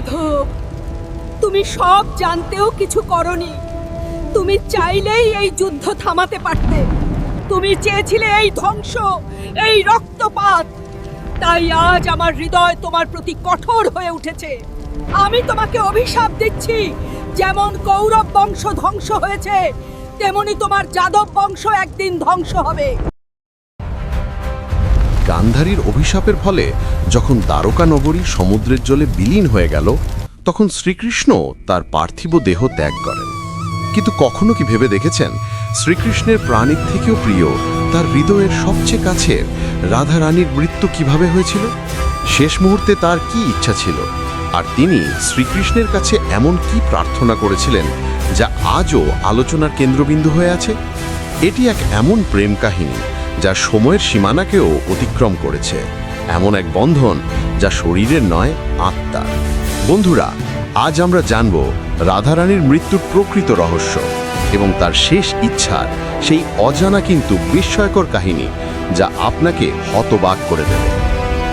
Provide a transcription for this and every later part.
মাধব, তুমি সব জানতেও কিছু করনি। তুমি চাইলেই এই যুদ্ধ থামাতে পারতে। তুমি চেয়েছিলে এই ধ্বংস, এই রক্তপাত। তাই আজ আমার হৃদয় তোমার প্রতি কঠোর হয়ে উঠেছে। আমি তোমাকে অভিশাপ দিচ্ছি। যেমন কৌরব বংশ ধ্বংস হয়েছে, তেমনি তোমার যাদব বংশ একদিন ধ্বংস হবে। গান্ধারীর অভিশাপের ফলে যখন দ্বারকা নগরী সমুদ্রের জলে বিলীন হয়ে গেল, তখন শ্রীকৃষ্ণ তার পার্থিব দেহ ত্যাগ করেন। কিন্তু কখনো কি ভেবে দেখেছেন, শ্রীকৃষ্ণের প্রাণীর থেকেও প্রিয় তার হৃদয়ের সবচেয়ে কাছের রাধা রানীর মৃত্যু কীভাবে হয়েছিল? শেষ মুহূর্তে তার কি ইচ্ছা ছিল? আর তিনি শ্রীকৃষ্ণের কাছে এমন কি প্রার্থনা করেছিলেন, যা আজও আলোচনার কেন্দ্রবিন্দু হয়ে আছে? এটি এক এমন প্রেম কাহিনী যা সময়ের সীমানাকেও অতিক্রম করেছে। এমন এক বন্ধন যা শরীরের নয়, আত্মার। বন্ধুরা, আজ আমরা জানব রাধারানীর মৃত্যুর প্রকৃত রহস্য এবং তার শেষ ইচ্ছার সেই অজানা কিন্তু বিস্ময়কর কাহিনী যা আপনাকে হতবাক করে দেবে।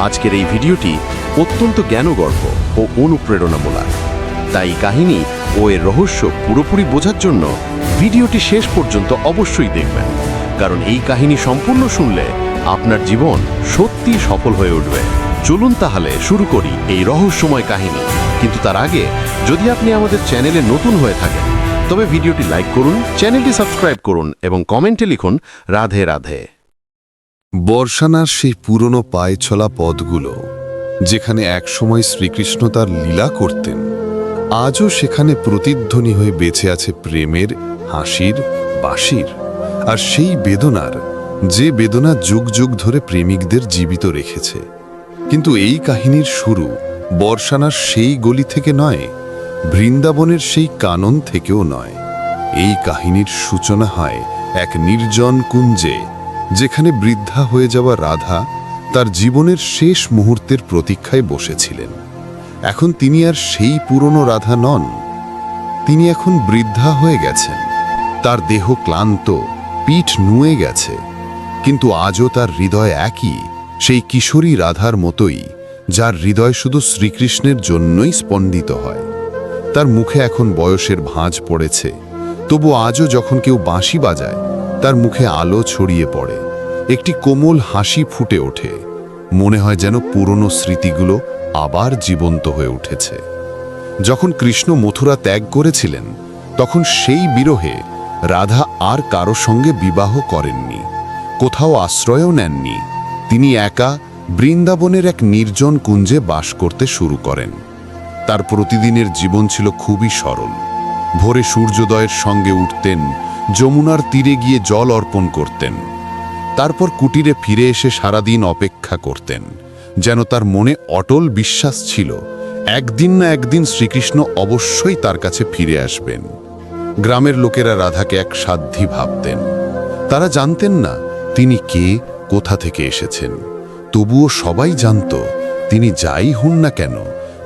আজকের এই ভিডিওটি অত্যন্ত জ্ঞানগর্ভ ও অনুপ্রেরণামূলক। তাই কাহিনী ও এর রহস্য পুরোপুরি বোঝার জন্য ভিডিওটি শেষ পর্যন্ত অবশ্যই দেখবেন। কারণ এই কাহিনী সম্পূর্ণ শুনলে আপনার জীবন সত্যি সফল হয়ে উঠবে। চলুন তাহলে শুরু করি এই রহস্যময় কাহিনী। কিন্তু তার আগে, যদি আপনি আমাদের চ্যানেলে নতুন হয়ে থাকেন, তবে ভিডিওটি লাইক করুন, চ্যানেলটি সাবস্ক্রাইব করুন এবং কমেন্টে লিখুন, রাধে রাধে। বর্ষানার সেই পুরনো পায়ে চলা পথগুলো, যেখানে একসময় শ্রীকৃষ্ণ তার লীলা করতেন, আজও সেখানে প্রতিধ্বনি হয়ে বেঁচে আছে প্রেমের, হাসির, বাঁশির। আর সেই বেদনার যে বেদনা যুগ যুগ ধরে প্রেমিকদের জীবিত রেখেছে। কিন্তু এই কাহিনীর শুরু বর্ষানার সেই গলি থেকে নয়, বৃন্দাবনের সেই কানন থেকেও নয়। এই কাহিনীর সূচনা হয় এক নির্জন কুঞ্জে, যেখানে বৃদ্ধা হয়ে যাওয়া রাধা তার জীবনের শেষ মুহূর্তের প্রতীক্ষায় বসেছিলেন। এখন তিনি আর সেই পুরনো রাধা নন। তিনি এখন বৃদ্ধা হয়ে গেছেন। তার দেহ ক্লান্ত পিঠ নুয়ে গেছে, কিন্তু আজও তার হৃদয় একই, সেই কিশোরী রাধার মতোই, যার হৃদয় শুধু শ্রীকৃষ্ণের জন্যই স্পন্দিত হয়। তার মুখে এখন বয়সের ভাঁজ পড়েছে, তবু আজও যখন কেউ বাঁশি বাজায়, তার মুখে আলো ছড়িয়ে পড়ে। একটি কোমল হাসি ফুটে ওঠে, মনে হয় যেন পুরনো স্মৃতিগুলো আবার জীবন্ত হয়ে উঠেছে। যখন কৃষ্ণ মথুরা ত্যাগ করেছিলেন, তখন সেই বিরহে রাধা আর কারও সঙ্গে বিবাহ করেননি, কোথাও আশ্রয়ও নেননি। তিনি একা বৃন্দাবনের এক নির্জন কুঞ্জে বাস করতে শুরু করেন। তার প্রতিদিনের জীবন ছিল খুবই সরল। ভোরে সূর্যোদয়ের সঙ্গে উঠতেন, যমুনার তীরে গিয়ে জল অর্পণ করতেন। তারপর কুটিরে ফিরে এসে সারাদিন অপেক্ষা করতেন, যেন তার মনে অটল বিশ্বাস ছিল, একদিন না একদিন শ্রীকৃষ্ণ অবশ্যই তার কাছে ফিরে আসবেন। গ্রামের লোকেরা রাধাকে এক সাধ্যি ভাবতেন। তারা জানতেন না তিনি কে, কোথা থেকে এসেছেন। তবুও সবাই জানত তিনি যাই হন না কেন,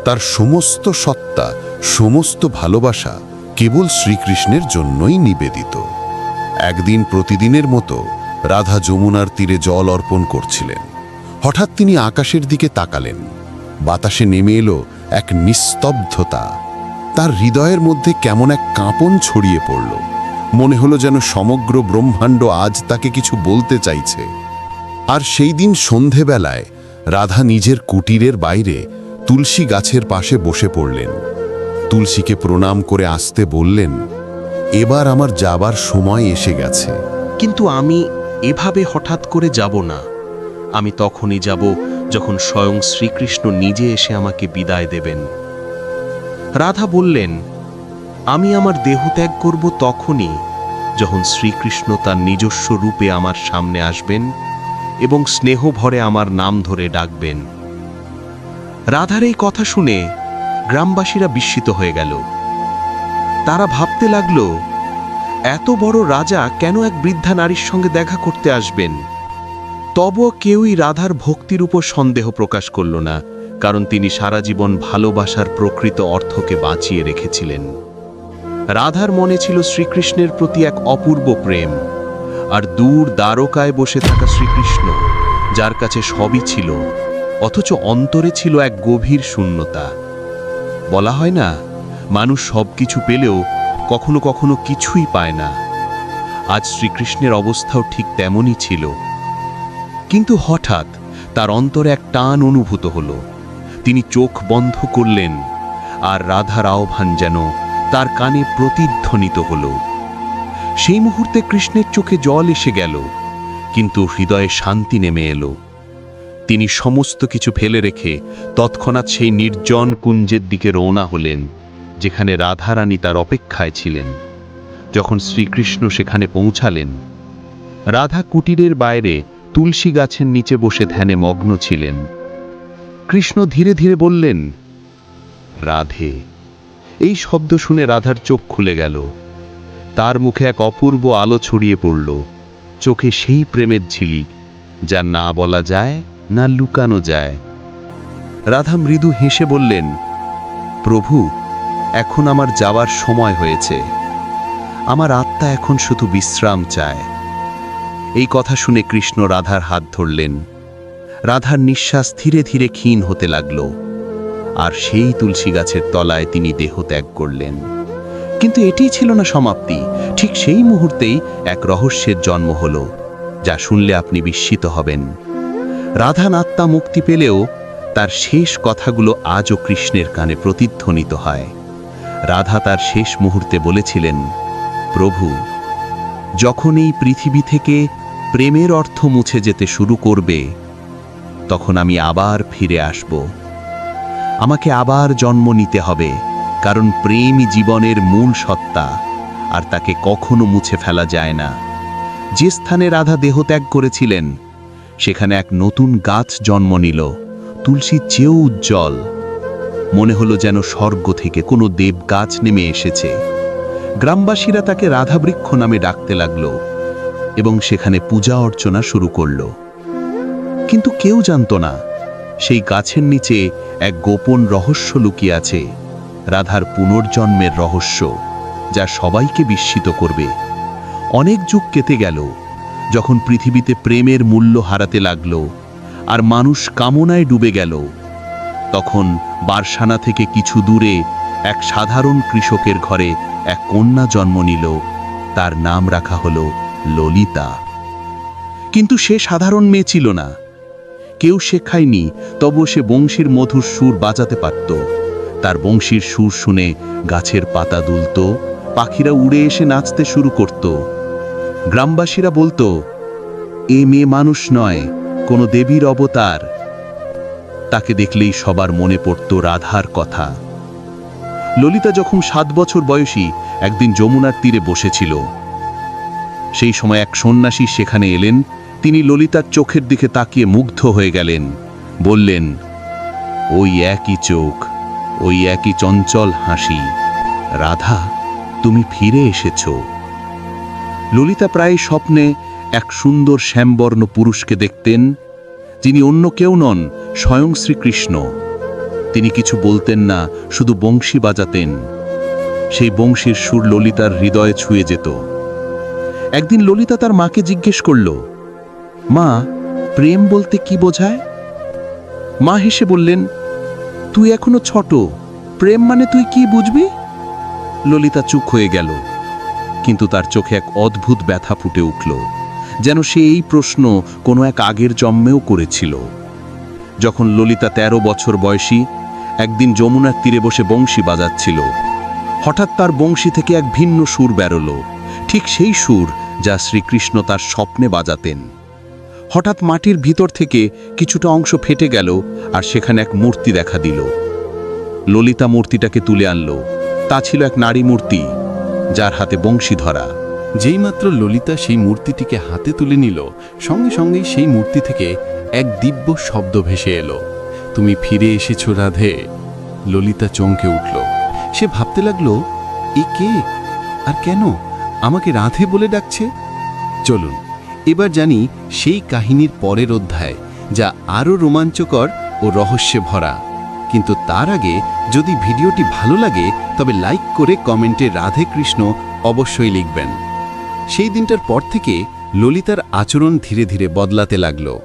তার সমস্ত সত্তা, সমস্ত ভালোবাসা কেবল শ্রীকৃষ্ণের জন্যই নিবেদিত। একদিন প্রতিদিনের মতো রাধা যমুনার তীরে জল অর্পণ করছিলেন। হঠাৎ তিনি আকাশের দিকে তাকালেন। বাতাসে নেমে এলো এক নিস্তব্ধতা। তার হৃদয়ের মধ্যে কেমন এক কাঁপন ছড়িয়ে পড়ল। মনে হলো যেন সমগ্র ব্রহ্মাণ্ড আজ তাকে কিছু বলতে চাইছে। আর সেই দিন সন্ধেবেলায় রাধা নিজের কুটিরের বাইরে তুলসী গাছের পাশে বসে পড়লেন। তুলসীকে প্রণাম করে আসতে বললেন, এবার আমার যাবার সময় এসে গেছে। কিন্তু আমি এভাবে হঠাৎ করে যাব না। আমি তখনই যাব যখন স্বয়ং শ্রীকৃষ্ণ নিজে এসে আমাকে বিদায় দেবেন। রাধা বললেন, আমি আমার দেহ ত্যাগ করব তখনই যখন শ্রীকৃষ্ণ তার নিজস্ব রূপে আমার সামনে আসবেন এবং স্নেহ ভরে আমার নাম ধরে ডাকবেন। রাধার এই কথা শুনে গ্রামবাসীরা বিস্মিত হয়ে গেল। তারা ভাবতে লাগল, এত বড় রাজা কেন এক বৃদ্ধা নারীর সঙ্গে দেখা করতে আসবেন? তবুও কেউই রাধার ভক্তির উপর সন্দেহ প্রকাশ করল না। কারণ তিনি সারা জীবন ভালোবাসার প্রকৃত অর্থকে বাঁচিয়ে রেখেছিলেন। রাধার মনে ছিল শ্রীকৃষ্ণের প্রতি এক অপূর্ব প্রেম, আর দূর দ্বারকায় বসে থাকা শ্রীকৃষ্ণ, যার কাছে সবই ছিল, অথচ অন্তরে ছিল এক গভীর শূন্যতা। বলা হয় না, মানুষ সব কিছু পেলেও কখনো কখনো কিছুই পায় না। আজ শ্রীকৃষ্ণের অবস্থাও ঠিক তেমনই ছিল। কিন্তু হঠাৎ তার অন্তরে এক টান অনুভূত হল। তিনি চোখ বন্ধ করলেন, আর রাধার আহ্বান যেন তার কানে প্রতিধ্বনিত হল। সেই মুহূর্তে কৃষ্ণের চোখে জল এসে গেল, কিন্তু হৃদয়ে শান্তি নেমে এলো। তিনি সমস্ত কিছু ফেলে রেখে তৎক্ষণাৎ সেই নির্জন কুঞ্জের দিকে রওনা হলেন, যেখানে রাধারানী তার অপেক্ষায় ছিলেন। যখন শ্রীকৃষ্ণ সেখানে পৌঁছালেন, রাধা কুটিরের বাইরে তুলসী গাছের নিচে বসে ধ্যানে মগ্ন ছিলেন। কৃষ্ণ ধীরে ধীরে বললেন, রাধে। এই শব্দ শুনে রাধার চোখ খুলে গেল। তার মুখে এক অপূর্ব আলো ছড়িয়ে পড়ল। চোখে সেই প্রেমের ঝিলিক যা না বলা যায়, না লুকানো যায়। রাধা মৃদু হেসে বললেন, প্রভু, এখন আমার যাওয়ার সময় হয়েছে। আমার আত্মা এখন শুধু বিশ্রাম চায়। এই কথা শুনে কৃষ্ণ রাধার হাত ধরলেন। রাধার নিঃশ্বাস ধীরে ধীরে ক্ষীণ হতে লাগল, আর সেই তুলসী গাছের তলায় তিনি দেহ ত্যাগ করলেন। কিন্তু এটিই ছিল না সমাপ্তি। ঠিক সেই মুহূর্তেই এক রহস্যের জন্ম হল, যা শুনলে আপনি বিস্মিত হবেন। রাধা নাত্মা মুক্তি পেলেও তার শেষ কথাগুলো আজও কৃষ্ণের কানে প্রতিধ্বনিত হয়। রাধা তার শেষ মুহূর্তে বলেছিলেন, প্রভু, যখন এই পৃথিবী থেকে প্রেমের অর্থ মুছে যেতে শুরু করবে তখন আমি আবার ফিরে আসব। আমাকে আবার জন্ম নিতে হবে, কারণ প্রেমই জীবনের মূল সত্তা, আর তাকে কখনো মুছে ফেলা যায় না। যে স্থানে রাধা দেহত্যাগ করেছিলেন, সেখানে এক নতুন গাছ জন্ম নিল, তুলসী চেয়েও উজ্জ্বল। মনে হলো যেন স্বর্গ থেকে কোনো দেব গাছ নেমে এসেছে। গ্রামবাসীরা তাকে রাধাবৃক্ষ নামে ডাকতে লাগল এবং সেখানে পূজা অর্চনা শুরু করল। কিন্তু কেউ জানত না। সেই গাছের নিচে এক গোপন রহস্য লুকিয়ে আছে, রাধার পুনর্জন্মের রহস্য, যা সবাইকে বিস্মিত করবে। অনেক যুগ কেটে গেল, যখন পৃথিবীতে প্রেমের মূল্য হারাতে লাগল, আর মানুষ কামনায় ডুবে গেল, তখন বারসানা থেকে কিছু দূরে এক সাধারণ কৃষকের ঘরে এক কন্যা জন্ম নিল, তার নাম রাখা হল ললিতা। কিন্তু সে সাধারণ মেয়ে ছিল না কেউ শেখায়নি তবু সে বংশীর মধুর সুর বাজাতে পারত। তার বংশীর সুর শুনে গাছের পাতা দুলত, পাখিরা উড়ে এসে নাচতে শুরু করত। গ্রামবাসীরা বলতো, এ মেয়ে মানুষ নয়, কোনো দেবীর অবতার। তাকে দেখলেই সবার মনে পড়ত রাধার কথা। ললিতা যখন সাত বছর বয়সী, একদিন যমুনার তীরে বসেছিল। সেই সময় এক সন্ন্যাসী সেখানে এলেন তিনি ললিতার চোখের দিকে তাকিয়ে মুগ্ধ হয়ে গেলেন। বললেন, ওই একই চোখ, ওই একই চঞ্চল হাসি। রাধা, তুমি ফিরে এসেছ। ললিতা প্রায় স্বপ্নে এক সুন্দর শ্যামবর্ণ পুরুষকে দেখতেন, যিনি অন্য কেউ নন, স্বয়ং শ্রীকৃষ্ণ। তিনি কিছু বলতেন না, শুধু বংশী বাজাতেন। সেই বংশীর সুর ললিতার হৃদয়ে ছুঁয়ে যেত। একদিন ললিতা তার মাকে জিজ্ঞেস করল মা, প্রেম বলতে কি বোঝায়? মা হেসে বললেন, তুই এখনও ছোট, প্রেম মানে তুই কি বুঝবি? ললিতা চুপ হয়ে গেল, কিন্তু তার চোখে এক অদ্ভুত ব্যথা ফুটে উঠল, যেন সে এই প্রশ্ন কোনো এক আগের জন্মেও করেছিল। যখন ললিতা ১৩ বছর বয়সী, একদিন যমুনার তীরে বসে বংশী বাজাচ্ছিল। হঠাৎ তার বংশী থেকে এক ভিন্ন সুর বেরোল, ঠিক সেই সুর যা শ্রীকৃষ্ণ তার স্বপ্নে বাজাতেন। হঠাৎ মাটির ভিতর থেকে কিছুটা অংশ ফেটে গেল আর সেখানে এক মূর্তি দেখা দিল। ললিতা মূর্তিটাকে তুলে আনল। তা ছিল এক নারী মূর্তি, যার হাতে বংশী ধরা যেইমাত্র ললিতা সেই মূর্তিটিকে হাতে তুলে নিল, সঙ্গে সঙ্গেই সেই মূর্তি থেকে এক দিব্য শব্দ ভেসে এলো। তুমি ফিরে এসেছ, রাধে। ললিতা চমকে উঠল। সে ভাবতে লাগল, এ কে? আর কেন? আমাকে রাধে বলে ডাকছে? চলুন এবার জানি সেই কাহিনীর পরের অধ্যায়, যা আরও রোমাঞ্চকর ও রহস্যে ভরা। কিন্তু তার আগে যদি ভিডিওটি ভালো লাগে, তবে লাইক করে কমেন্টে রাধে কৃষ্ণ অবশ্যই লিখবেন। সেই দিনটার পর থেকে ললিতার আচরণ ধীরে ধীরে বদলাতে লাগল।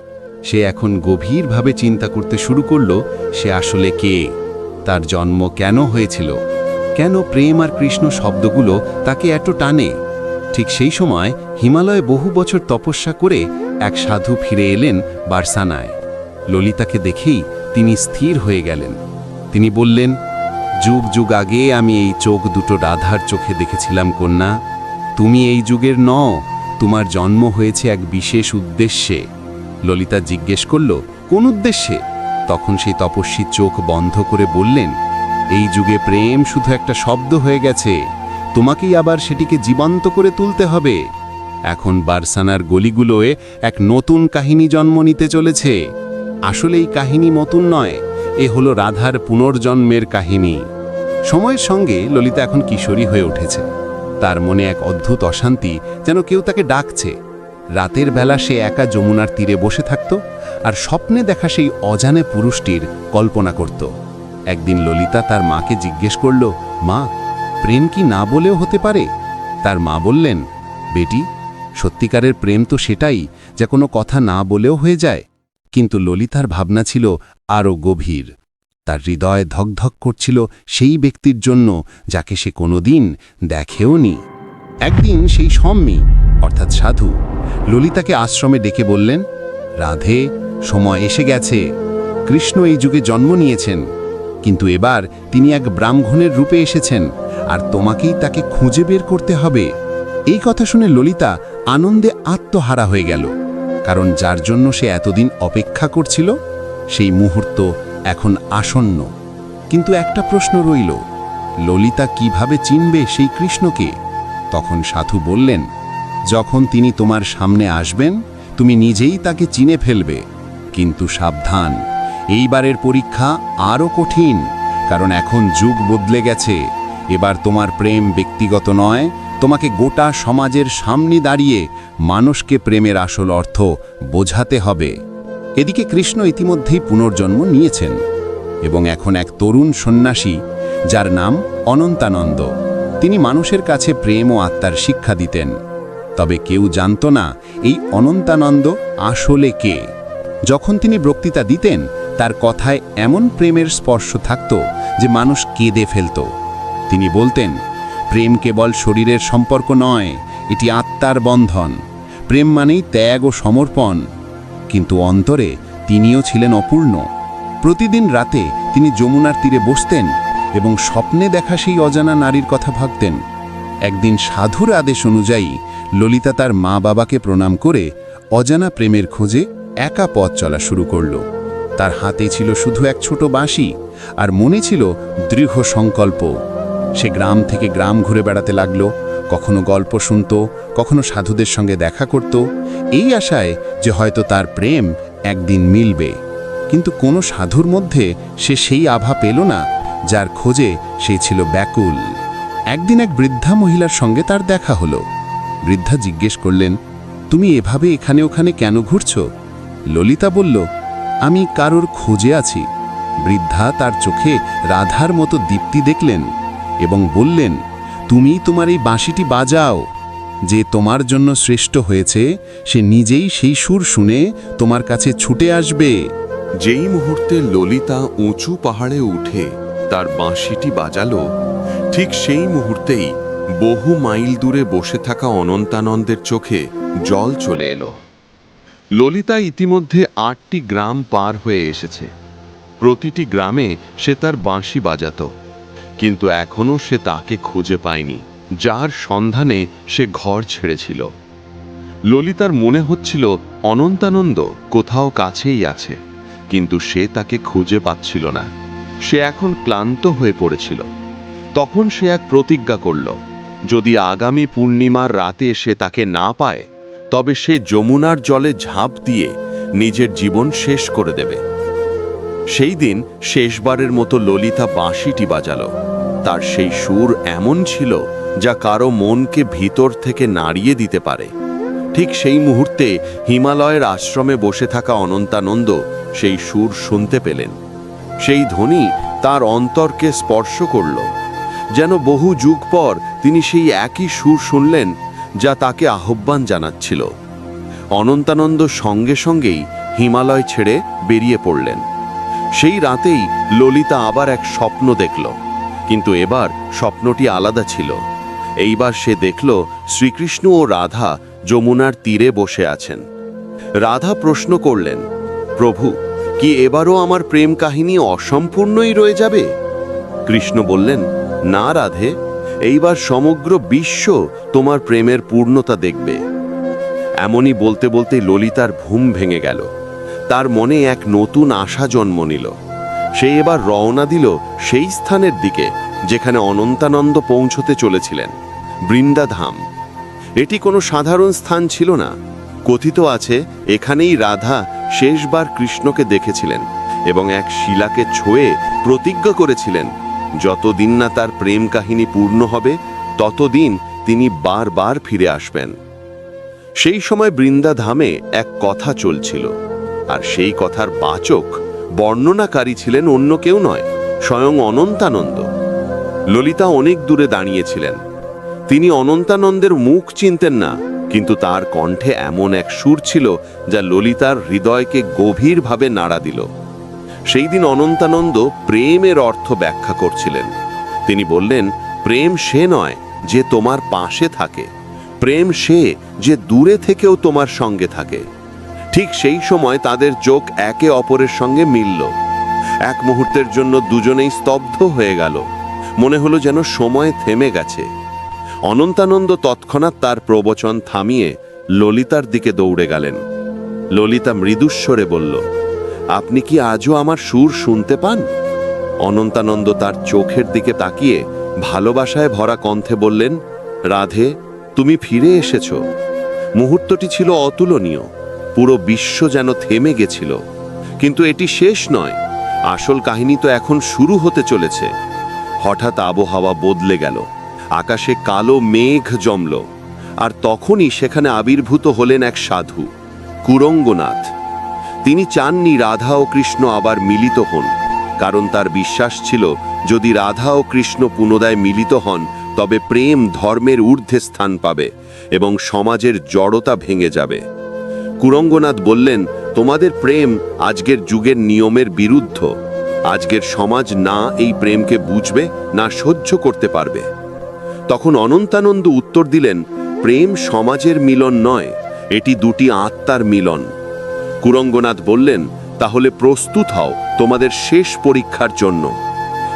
সে এখন গভীরভাবে চিন্তা করতে শুরু করল, সে আসলে কে? তার জন্ম কেন হয়েছিল? কেন প্রেম আর কৃষ্ণ শব্দগুলো তাকে এত টানে? ঠিক সেই সময় হিমালয়ে বহু বছর তপস্যা করে এক সাধু ফিরে এলেন বার্সানায়। ললিতাকে দেখেই তিনি স্থির হয়ে গেলেন। তিনি বললেন, যুগ যুগ আগে আমি এই চোখ দুটো রাধার চোখে দেখেছিলাম, কন্যা। তুমি এই যুগের ন তোমার জন্ম হয়েছে এক বিশেষ উদ্দেশ্যে। ললিতা জিজ্ঞেস করল, কোন উদ্দেশ্যে? তখন সেই তপস্বী চোখ বন্ধ করে বললেন, এই যুগে প্রেম শুধু একটা শব্দ হয়ে গেছে। তোমাকেই আবার সেটিকে জীবন্ত করে তুলতে হবে। এখন বার্সানার গলিগুলোয় এক নতুন কাহিনী জন্ম নিতে চলেছে। আসলে এই কাহিনী নতুন নয়, এ হলো রাধার পুনর্জন্মের কাহিনী। সময়ের সঙ্গে ললিতা এখন কিশোরী হয়ে উঠেছে। তার মনে এক অদ্ভুত অশান্তি যেন কেউ তাকে ডাকছে। রাতের বেলা সে একা যমুনার তীরে বসে থাকত আর স্বপ্নে দেখা সেই অজানে পুরুষটির কল্পনা করত। একদিন ললিতা তার মাকে জিজ্ঞেস করল, মা প্রেম কি না বলেও হতে পারে? তার মা বললেন, বেটি, সত্যিকারের প্রেম তো সেটাই যা কোনো কথা না বলেও হয়ে যায়। কিন্তু ললিতার ভাবনা ছিল আরও গভীর। তার হৃদয় ধকধক করছিল সেই ব্যক্তির জন্য যাকে সে কোনোদিন দেখেওনি একদিন সেই সম্মি অর্থাৎ সাধু, ললিতাকে আশ্রমে ডেকে বললেন, রাধে, সময় এসে গেছে। কৃষ্ণ এই যুগে জন্ম নিয়েছেন, কিন্তু এবার তিনি এক ব্রাহ্মণের রূপে এসেছেন। আর তোমাকেই তাকে খুঁজে বের করতে হবে। এই কথা শুনে ললিতা আনন্দে আত্মহারা হয়ে গেল, কারণ যার জন্য সে এতদিন অপেক্ষা করছিল, সেই মুহূর্ত এখন আসন্ন। কিন্তু একটা প্রশ্ন রইল, ললিতা কীভাবে চিনবে সেই কৃষ্ণকে? তখন সাধু বললেন, যখন তিনি তোমার সামনে আসবেন, তুমি নিজেই তাকে চিনে ফেলবে। কিন্তু সাবধান, এইবারের পরীক্ষা আরও কঠিন, কারণ এখন যুগ বদলে গেছে। এবার তোমার প্রেম ব্যক্তিগত নয়, তোমাকে গোটা সমাজের সামনে দাঁড়িয়ে মানুষকে প্রেমের আসল অর্থ বোঝাতে হবে। এদিকে কৃষ্ণ ইতিমধ্যেই পুনর্জন্ম নিয়েছেন এবং এখন এক তরুণ সন্ন্যাসী, যার নাম অনন্তানন্দ। তিনি মানুষের কাছে প্রেম ও আত্মার শিক্ষা দিতেন। তবে কেউ জানত না এই অনন্তানন্দ আসলে কে। যখন তিনি বক্তৃতা দিতেন, তার কথায় এমন প্রেমের স্পর্শ থাকত যে মানুষ কেঁদে ফেলত। তিনি বলতেন, প্রেম কেবল শরীরের সম্পর্ক নয়, এটি আত্মার বন্ধন। প্রেম মানেই ত্যাগ ও সমর্পণ। কিন্তু অন্তরে তিনিও ছিলেন অপূর্ণ। প্রতিদিন রাতে তিনি যমুনার তীরে বসতেন এবং স্বপ্নে দেখা সেই অজানা নারীর কথা ভাবতেন। একদিন সাধুর আদেশ অনুযায়ী ললিতা তার মা বাবাকে প্রণাম করে অজানা প্রেমের খোঁজে একা পথ চলা শুরু করল। তার হাতে ছিল শুধু এক ছোট বাঁশি আর মনে ছিল দৃঢ় সংকল্প। সে গ্রাম থেকে গ্রাম ঘুরে বেড়াতে লাগল, কখনো গল্প শুনত, কখনো সাধুদের সঙ্গে দেখা করত, এই আশায় যে হয়তো তার প্রেম একদিন মিলবে। কিন্তু কোনো সাধুর মধ্যে সে সেই আভা পেল না, যার খোঁজে সে ছিল ব্যাকুল। একদিন এক বৃদ্ধা মহিলার সঙ্গে তার দেখা হলো। বৃদ্ধা জিজ্ঞেস করলেন, তুমি এভাবে এখানে ওখানে কেন ঘুরছ? ললিতা বলল, আমি কারোর খোঁজে আছি। বৃদ্ধা তার চোখে রাধার মতো দীপ্তি দেখলেন। এবং বললেন, তুমি তোমার এই বাঁশিটি বাজাও। যে তোমার জন্য শ্রেষ্ঠ হয়েছে, সে নিজেই সেই সুর শুনে তোমার কাছে ছুটে আসবে। যেই মুহূর্তে ললিতা উঁচু পাহাড়ে উঠে তার বাঁশিটি বাজালো, ঠিক সেই মুহূর্তেই বহু মাইল দূরে বসে থাকা অনন্তানন্দের চোখে জল চলে এলো। ললিতা ইতিমধ্যে আটটি গ্রাম পার হয়ে এসেছে। প্রতিটি গ্রামে সে তার বাঁশি বাজাতো। কিন্তু এখনও সে তাকে খুঁজে পায়নি, যার সন্ধানে সে ঘর ছেড়েছিল। ললিতার মনে হচ্ছিল অনন্তানন্দ কোথাও কাছেই আছে, কিন্তু সে তাকে খুঁজে পাচ্ছিল না। সে এখন ক্লান্ত হয়ে পড়েছিল। তখন সে এক প্রতিজ্ঞা করল, যদি আগামী পূর্ণিমার রাতে সে তাকে না পায়, তবে সে যমুনার জলে ঝাঁপ দিয়ে নিজের জীবন শেষ করে দেবে। সেই দিন শেষবারের মতো ললিতা বাঁশিটি বাজালো। তার সেই সুর এমন ছিল যা কারও মনকে ভিতর থেকে নাড়িয়ে দিতে পারে। ঠিক সেই মুহূর্তে হিমালয়ের আশ্রমে বসে থাকা অনন্তানন্দ সেই সুর শুনতে পেলেন। সেই ধ্বনি তার অন্তরকে স্পর্শ করল। যেন বহু যুগ পর তিনি সেই একই সুর শুনলেন যা তাকে আহ্বান জানাচ্ছিল। অনন্তানন্দ সঙ্গে সঙ্গেই হিমালয় ছেড়ে বেরিয়ে পড়লেন। সেই রাতেই ললিতা আবার এক স্বপ্ন দেখল। কিন্তু এবার স্বপ্নটি আলাদা ছিল। এইবার সে দেখল শ্রীকৃষ্ণ ও রাধা যমুনার তীরে বসে আছেন। রাধা প্রশ্ন করলেন, প্রভু, কি এবারও আমার প্রেম কাহিনী অসম্পূর্ণই রয়ে যাবে? কৃষ্ণ বললেন, না রাধে, এইবার সমগ্র বিশ্ব তোমার প্রেমের পূর্ণতা দেখবে। এমনই বলতে বলতে ললিতার ঘুম ভেঙে গেল। তার মনে এক নতুন আশা জন্ম নিল। সে এবার রওনা দিল সেই স্থানের দিকে, যেখানে অনন্তানন্দ পৌঁছতে চলেছিলেন, বৃন্দাধাম। এটি কোনো সাধারণ স্থান ছিল না। কথিত আছে, এখানেই রাধা শেষবার কৃষ্ণকে দেখেছিলেন এবং এক শিলাকে ছোঁয়ে প্রতিজ্ঞা করেছিলেন, যতদিন না তার প্রেম কাহিনী পূর্ণ হবে, ততদিন তিনি বারবার ফিরে আসবেন। সেই সময় বৃন্দাধামে এক কথা চলছিল। আর সেই কথার বাচক বর্ণনাকারী ছিলেন অন্য কেউ নয়, স্বয়ং অনন্তানন্দ। ললিতা অনেক দূরে দাঁড়িয়েছিলেন। তিনি অনন্তানন্দের মুখ চিনতেন না, কিন্তু তার কণ্ঠে এমন এক সুর ছিল যা ললিতার হৃদয়কে গভীরভাবে নাড়া দিল। সেই দিন অনন্তানন্দ প্রেমের অর্থ ব্যাখ্যা করছিলেন। তিনি বললেন, প্রেম সে নয় যে তোমার পাশে থাকে। প্রেম সে যে দূরে থেকেও তোমার সঙ্গে থাকে। ঠিক সেই সময় তাদের চোখ একে অপরের সঙ্গে মিলল। এক মুহূর্তের জন্য দুজনেই স্তব্ধ হয়ে গেল। মনে হলো যেন সময় থেমে গেছে। অনন্তানন্দ তৎক্ষণাৎ তার প্রবচন থামিয়ে ললিতার দিকে দৌড়ে গেলেন। ললিতা মৃদুস্বরে বলল, আপনি কি আজও আমার সুর শুনতে পান? অনন্তানন্দ তার চোখের দিকে তাকিয়ে ভালোবাসায় ভরা কণ্ঠে বললেন, রাধে, তুমি ফিরে এসেছ। মুহূর্তটি ছিল অতুলনীয়। পুরো বিশ্ব যেন থেমে গেছিল। কিন্তু এটি শেষ নয়। আসল কাহিনী তো এখন শুরু হতে চলেছে। হঠাৎ আবহাওয়া বদলে গেল। আকাশে কালো মেঘ জমল। আর তখনই সেখানে আবির্ভূত হলেন এক সাধু, কুরঙ্গনাথ। তিনি চাননি রাধা ও কৃষ্ণ আবার মিলিত হন। কারণ তার বিশ্বাস ছিল, যদি রাধা ও কৃষ্ণ পুনরায় মিলিত হন, তবে প্রেম ধর্মের ঊর্ধ্বে স্থান পাবে এবং সমাজের জড়তা ভেঙে যাবে। কুরঙ্গনাথ বললেন, তোমাদের প্রেম আজকের যুগের নিয়মের বিরুদ্ধ। আজকের সমাজ না এই প্রেমকে বুঝবে, না সহ্য করতে পারবে। তখন অনন্তানন্দ উত্তর দিলেন, প্রেম সমাজের মিলন নয়, এটি দুটি আত্মার মিলন। কুরঙ্গনাথ বললেন, তাহলে প্রস্তুত হও তোমাদের শেষ পরীক্ষার জন্য।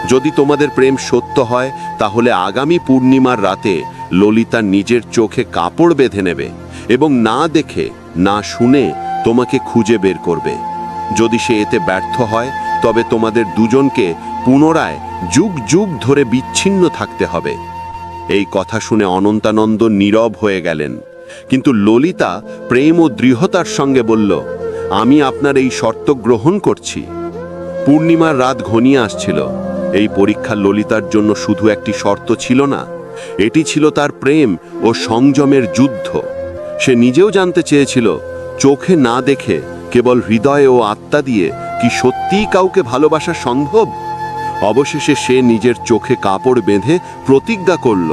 যদি তোমাদের প্রেম সত্য হয়, তাহলে আগামী পূর্ণিমার রাতে ললিতা নিজের চোখে কাপড় বেঁধে নেবে এবং না দেখে না শুনে তোমাকে খুঁজে বের করবে। যদি সে এতে ব্যর্থ হয়, তবে তোমাদের দুজনকে পুনরায় যুগ যুগ ধরে বিচ্ছিন্ন থাকতে হবে। এই কথা শুনে অনন্তানন্দ নীরব হয়ে গেলেন। কিন্তু ললিতা প্রেম ও দৃঢ়তার সঙ্গে বলল, আমি আপনার এই শর্ত গ্রহণ করছি। পূর্ণিমার রাত ঘনিয়ে আসছিল। এই পরীক্ষা ললিতার জন্য শুধু একটি শর্ত ছিল না, এটি ছিল তার প্রেম ও সংযমের যুদ্ধ। সে নিজেও জানতে চেয়েছিল, চোখে না দেখে, কেবল হৃদয় ও আত্মা দিয়ে কি সত্যিই কাউকে ভালোবাসা সম্ভব? অবশেষে সে নিজের চোখে কাপড় বেঁধে প্রতিজ্ঞা করল,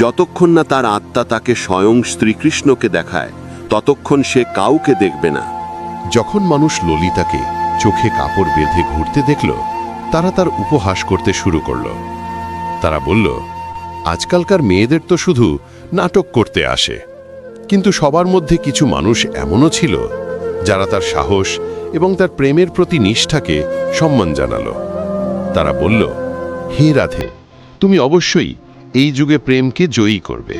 যতক্ষণ না তার আত্মা তাকে স্বয়ং শ্রীকৃষ্ণকে দেখায়, ততক্ষণ সে কাউকে দেখবে না। যখন মানুষ ললিতাকে চোখে কাপড় বেঁধে ঘুরতে দেখল, তারা তার উপহাস করতে শুরু করল। তারা বলল, আজকালকার মেয়েদের তো শুধু নাটক করতে আসে। কিন্তু সবার মধ্যে কিছু মানুষ এমনও ছিল যারা তার সাহস এবং তার প্রেমের প্রতি নিষ্ঠাকে সম্মান জানালো। তারা বলল, হে রাধে, তুমি অবশ্যই এই যুগে প্রেমকে জয়ী করবে।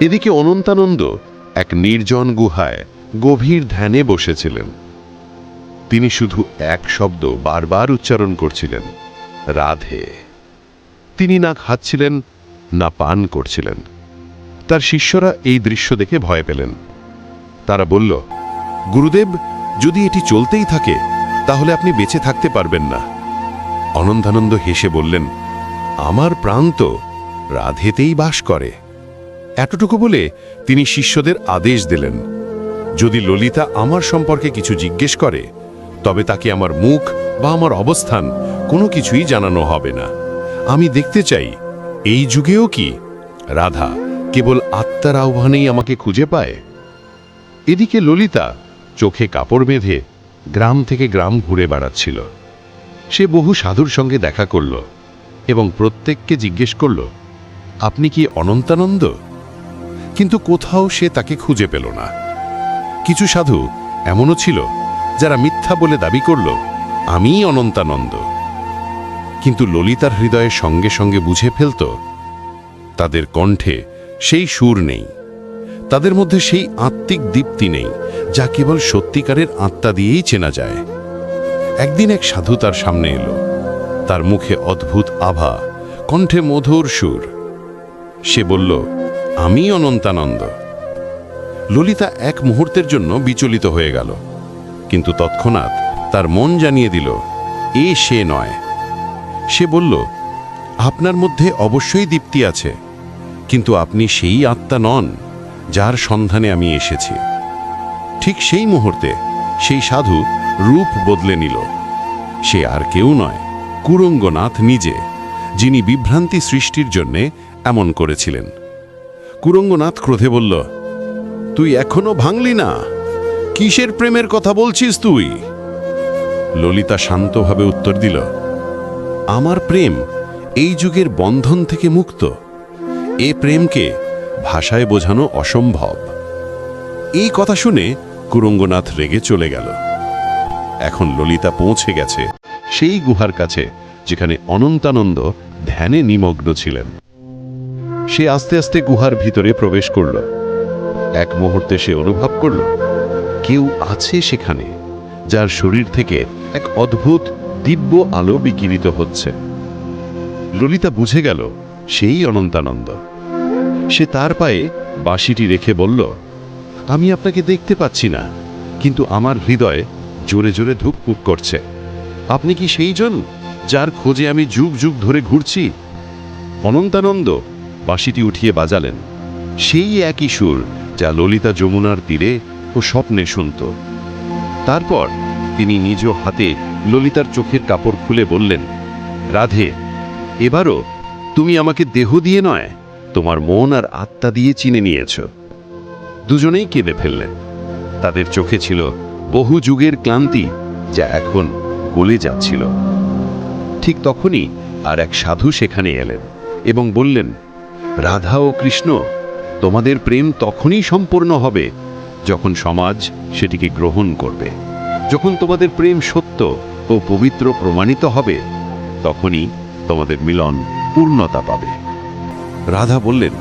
এদিকে অনন্তানন্দ এক নির্জন গুহায় গভীর ধ্যানে বসেছিলেন। তিনি শুধু এক শব্দ বারবার উচ্চারণ করছিলেন, রাধে। তিনি না খাচ্ছিলেন, না পান করছিলেন। তার শিষ্যরা এই দৃশ্য দেখে ভয় পেলেন। তারা বলল, গুরুদেব, যদি এটি চলতেই থাকে, তাহলে আপনি বেঁচে থাকতে পারবেন না। অনন্তানন্দ হেসে বললেন, আমার প্রাণ তো রাধেতেই বাস করে। এতটুকু বলে তিনি শিষ্যদের আদেশ দিলেন, যদি ললিতা আমার সম্পর্কে কিছু জিজ্ঞেস করে, তবে তাকে আমার মুখ বা আমার অবস্থান কোনো কিছুই জানানো হবে না। আমি দেখতে চাই, এই যুগেও কি রাধা কেবল আত্মার আহ্বানেই আমাকে খুঁজে পায়। এদিকে ললিতা চোখে কাপড় বেঁধে গ্রাম থেকে গ্রাম ঘুরে বেড়াচ্ছিল। সে বহু সাধুর সঙ্গে দেখা করল এবং প্রত্যেককে জিজ্ঞেস করল, আপনি কি অনন্তানন্দ? কিন্তু কোথাও সে তাকে খুঁজে পেল না। কিছু সাধু এমনও ছিল যারা মিথ্যা বলে দাবি করল, আমিই অনন্তানন্দ। কিন্তু ললিতার হৃদয়ের সঙ্গে সঙ্গে বুঝে ফেলত, তাদের কণ্ঠে সেই সুর নেই। তাদের মধ্যে সেই আত্মিক দীপ্তি নেই, যা কেবল সত্যিকারের আত্মা দিয়েই চেনা যায়। একদিন এক সাধু তার সামনে এলো। তার মুখে অদ্ভুত আভা, কণ্ঠে মধুর সুর। সে বলল আমি অনন্তানন্দ। ললিতা এক মুহূর্তের জন্য বিচলিত হয়ে গেল। কিন্তু তৎক্ষণাৎ তার মন জানিয়ে দিল, এ সে নয়। সে বলল, আপনার মধ্যে অবশ্যই দীপ্তি আছে। কিন্তু আপনি সেই আত্মা নন, যার সন্ধানে আমি এসেছি। ঠিক সেই মুহূর্তে সেই সাধু রূপ বদলে নিল। সে আর কেউ নয়, কুরঙ্গনাথ নিজে, যিনি বিভ্রান্তি সৃষ্টির জন্যে এমন করেছিলেন। কুরঙ্গনাথ ক্রোধে বলল, তুই এখনও ভাঙলি না? কিসের প্রেমের কথা বলছিস তুই? ললিতা শান্তভাবে উত্তর দিল, আমার প্রেম এই যুগের বন্ধন থেকে মুক্ত। এ প্রেমকে ভাষায় বোঝানো অসম্ভব। এই কথা শুনে কুরঙ্গনাথ রেগে চলে গেল। এখন ললিতা পৌঁছে গেছে সেই গুহার কাছে, যেখানে অনন্তানন্দ ধ্যানে নিমগ্ন ছিলেন। সে আস্তে আস্তে গুহার ভিতরে প্রবেশ করল। এক মুহূর্তে সে অনুভব করল, কেউ আছে সেখানে, যার শরীর থেকে এক অদ্ভুত দিব্য আলো বিকিরিত হচ্ছে। ললিতা বুঝে গেল সেই অনন্তানন্দ। সে তার পায়ে বাঁশিটি রেখে বলল, আমি আপনাকে দেখতে পাচ্ছি না, কিন্তু আমার হৃদয়ে জোরে জোরে ধুকপুক করছে। আপনি কি সেই জন যার খোঁজে আমি যুগ যুগ ধরে ঘুরছি? অনন্তানন্দ বাঁশিটি উঠিয়ে বাজালেন। সেই একই সুর যা ললিতা যমুনার তীরে ও স্বপ্নে শুনত। তারপর তিনি নিজ হাতে ললিতার চোখের কাপড় খুলে বললেন, রাধে, এবারও তুমি আমাকে দেহ দিয়ে নয়, তোমার মন আর আত্মা দিয়ে চিনে নিয়েছ। দুজনেই কেঁদে ফেললেন। তাদের চোখে ছিল বহু যুগের ক্লান্তি যা এখন গলে যাচ্ছিল। ঠিক তখনই আর এক সাধু সেখানে এলেন এবং বললেন, রাধা ও কৃষ্ণ, তোমাদের প্রেম তখনই সম্পূর্ণ হবে যখন সমাজ সেটিকে গ্রহণ করবে। যখন তোমাদের প্রেম সত্য ও পবিত্র প্রমাণিত হবে, তখনই তোমাদের মিলন পূর্ণতা পাবে। রাধা বললেন,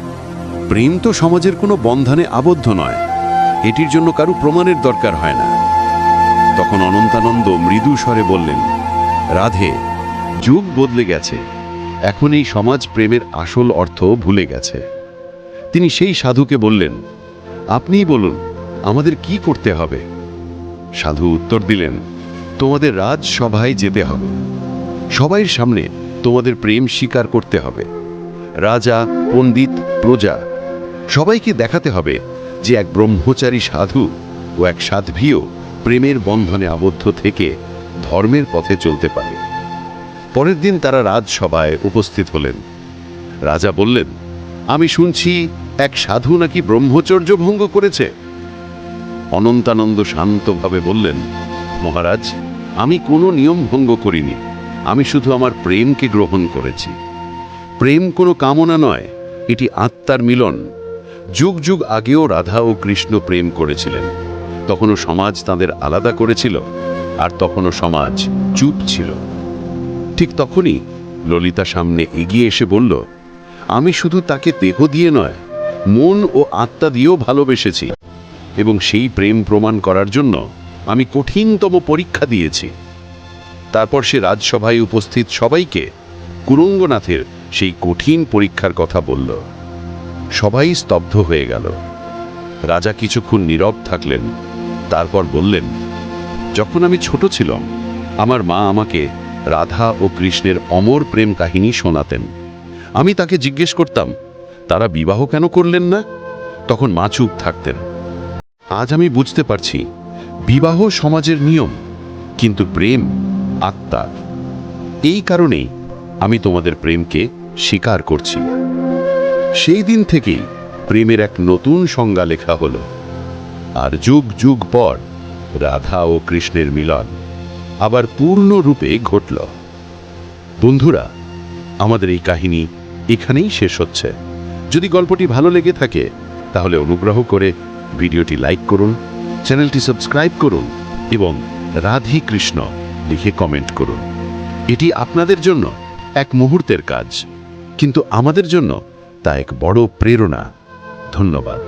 প্রেম তো সমাজের কোনো বন্ধনে আবদ্ধ নয়। এটির জন্য কারু প্রমাণের দরকার হয় না। তখন অনন্তানন্দ মৃদু স্বরে বললেন, রাধে, যুগ বদলে গেছে। এখন এই সমাজ প্রেমের আসল অর্থ ভুলে গেছে। তিনি সেই সাধুকে বললেন, আপনিই বলুন, আমাদের কি করতে হবে? সাধু উত্তর দিলেন, তোমাদের রাজসভায় যেতে হবে। সবাইয়ের সামনে তোমাদের প্রেম স্বীকার করতে হবে। রাজা, পণ্ডিত, প্রজা, সবাইকে দেখাতে হবে যে এক ব্রহ্মচারী সাধু ও এক সাধ্বীও প্রেমের বন্ধনে আবদ্ধ থেকে ধর্মের পথে চলতে পারে। পরের দিন তারা রাজসভায় উপস্থিত হলেন। রাজা বললেন, আমি শুনছি এক সাধু নাকি ব্রহ্মচর্য ভঙ্গ করেছে? অনন্তানন্দ শান্তভাবে বললেন, মহারাজ, আমি কোনো নিয়ম ভঙ্গ করিনি। আমি শুধু আমার প্রেমকে গ্রহণ করেছি। প্রেম কোনো কামনা নয়, এটি আত্মার মিলন। যুগ যুগ আগেও রাধা ও কৃষ্ণ প্রেম করেছিলেন। তখনও সমাজ তাদের আলাদা করেছিল, আর তখনও সমাজ চুপ ছিল। ঠিক তখনই ললিতা সামনে এগিয়ে এসে বলল, আমি শুধু তাকে দেহ দিয়ে নয়, মন ও আত্মা দিয়েও ভালোবেসেছি। এবং সেই প্রেম প্রমাণ করার জন্য আমি কঠিনতম পরীক্ষা দিয়েছি। তারপর সে রাজসভায় উপস্থিত সবাইকে কুরুঙ্গনাথের সেই কঠিন পরীক্ষার কথা বলল। সবাই স্তব্ধ হয়ে গেল। রাজা কিছুক্ষণ নীরব থাকলেন, তারপর বললেন, যখন আমি ছোট ছিলাম, আমার মা আমাকে রাধা ও কৃষ্ণের অমর প্রেম কাহিনী শোনাতেন। আমি তাকে জিজ্ঞেস করতাম, তারা বিবাহ কেন করলেন না? তখন মা চুপ থাকতেন। আজ আমি বুঝতে পারছি, বিবাহ সমাজের নিয়ম, কিন্তু প্রেম আত্মা। এই কারণেই আমি তোমাদের প্রেমকে স্বীকার করছি। সেই দিন থেকেই প্রেমের এক নতুন সংজ্ঞা লেখা হলো। আর যুগ যুগ পর রাধা ও কৃষ্ণের মিলন আবার পূর্ণরূপে ঘটল। বন্ধুরা, আমাদের এই কাহিনী এখানেই শেষ হচ্ছে। যদি গল্পটি ভালো লেগে থাকে, তাহলে অনুগ্রহ করে ভিডিওটি লাইক করুন, চ্যানেলটি সাবস্ক্রাইব করুন এবং রাধে কৃষ্ণ। লিখে কমেন্ট করুন। এটি আপনাদের জন্য এক মুহূর্তের কাজ, কিন্তু আমাদের জন্য তা এক বড় প্রেরণা। ধন্যবাদ।